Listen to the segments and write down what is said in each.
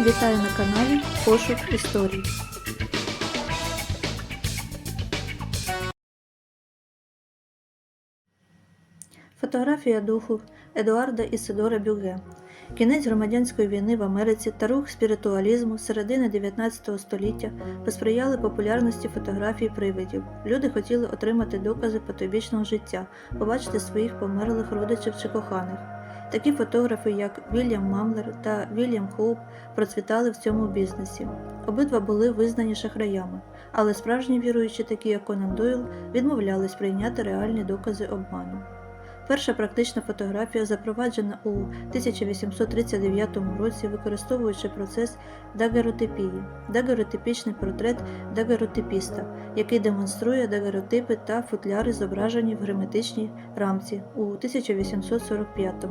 Вітаю на каналі Пошук історій. Фотографія духу Едуарда Ісидора Бюге. Кінець громадянської війни в Америці та рух спіритуалізму середини 19 століття посприяли популярності фотографій привидів. Люди хотіли отримати докази потойбічного життя, побачити своїх померлих родичів чи коханих. Такі фотографи, як Вільям Мамлер та Вільям Хоуп, процвітали в цьому бізнесі. Обидва були визнані шахраями, але справжні віруючі, такі як Конан Дойл, відмовлялись прийняти реальні докази обману. Перша практична фотографія запроваджена у 1839 році, використовуючи процес дагеротипії, дагеротипічний портрет дагеротипіста, який демонструє дагеротипи та футляри, зображені в герметичній рамці у 1845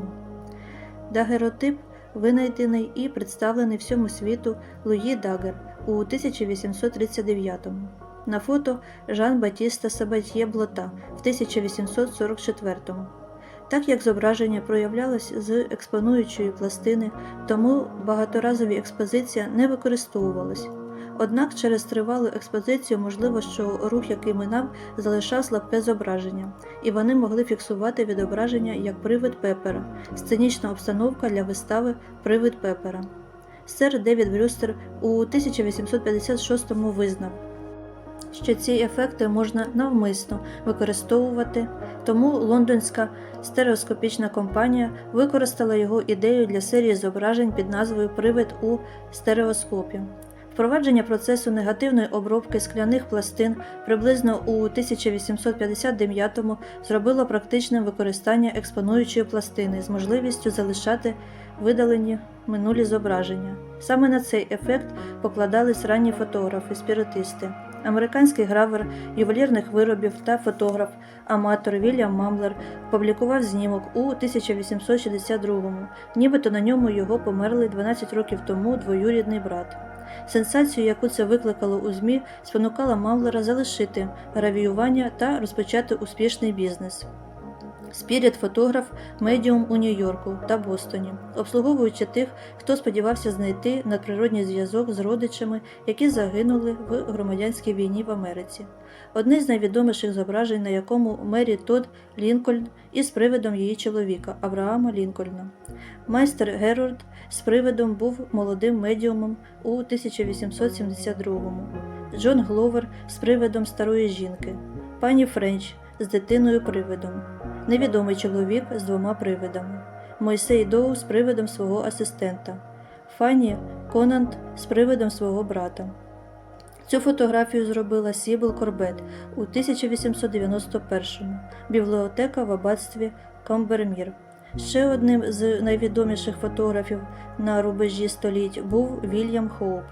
Дагеротип винайдений і представлений всьому світу Луї Дагер у 1839 На фото Жан Батіста Сабатьє Блота в 1844 так як зображення проявлялось з експонуючої пластини, тому багаторазові експозиція не використовувалась. Однак через тривалу експозицію можливо, що рух, який минав, залишав слабке зображення, і вони могли фіксувати відображення як привид Пепера, сценічна обстановка для вистави Привид Пепера. Сер Девід Брюстер у 1856-му визнав, що ці ефекти можна навмисно використовувати, тому лондонська стереоскопічна компанія використала його ідею для серії зображень під назвою Привид у стереоскопі. Впровадження процесу негативної обробки скляних пластин приблизно у 1859-му зробило практичним використання експонуючої пластини з можливістю залишати видалені минулі зображення. Саме на цей ефект покладались ранні фотографи, спіритисти. Американський гравер ювелірних виробів та фотограф, аматор Вільям Мамлер публікував знімок у 1862-му, нібито на ньому його померли 12 років тому двоюрідний брат. Сенсацію, яку це викликало у ЗМІ, спонукала Мамлера залишити гравіювання та розпочати успішний бізнес. Спіріт фотограф медіум у Нью-Йорку та Бостоні, обслуговуючи тих, хто сподівався знайти надприродній зв'язок з родичами, які загинули в громадянській війні в Америці. Одне з найвідоміших зображень, на якому Мері Тодд Лінкольн із привидом її чоловіка Авраама Лінкольна. Майстер Герорд з привидом був молодим медіумом у 1872-му. Джон Гловер з привидом старої жінки, пані Френч з дитиною привидом невідомий чоловік з двома привидами, Мойсей Доу з привидом свого асистента, Фанні Конант з привидом свого брата. Цю фотографію зробила Сібл Корбет у 1891-му, бібліотека в аббатстві Камбермір. Ще одним з найвідоміших фотографів на рубежі століть був Вільям Хоуп.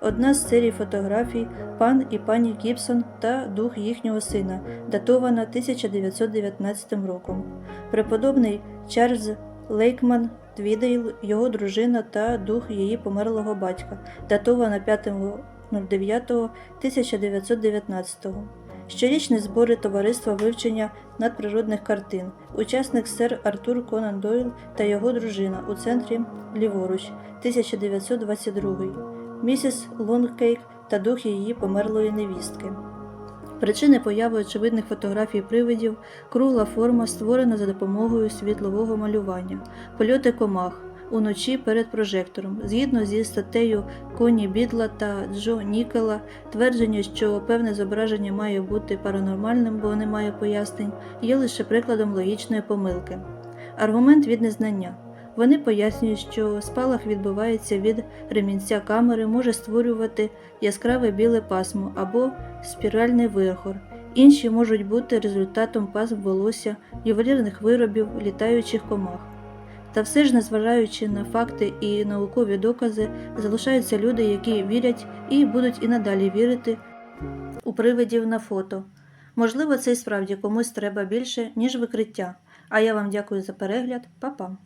Одна з серій фотографій пан і пані Гібсон та дух їхнього сина, датована 1919 роком. Преподобний Чарльз Лейкман Твідейл, його дружина та дух її померлого батька, датована 5.09.1919. Щорічні збори товариства вивчення надприродних картин, учасник сер Артур Конан Дойл та його дружина у центрі ліворуч 1922 місіс Лонгкейк та дух її померлої невістки. Причини появи очевидних фотографій привидів кругла форма створена за допомогою світлового малювання, польоти комах уночі перед прожектором. Згідно зі статтею Коні Бідла та Джо Нікела, твердження, що певне зображення має бути паранормальним, бо немає пояснень, є лише прикладом логічної помилки. Аргумент від незнання. Вони пояснюють, що спалах відбувається від ремінця камери, може створювати яскраве біле пасмо або спіральний вихор. Інші можуть бути результатом пасм волосся, ювелірних виробів, літаючих комах. Та все ж, незважаючи на факти і наукові докази, залишаються люди, які вірять і будуть і надалі вірити у привидів на фото. Можливо, це і справді комусь треба більше, ніж викриття. А я вам дякую за перегляд, Па-па!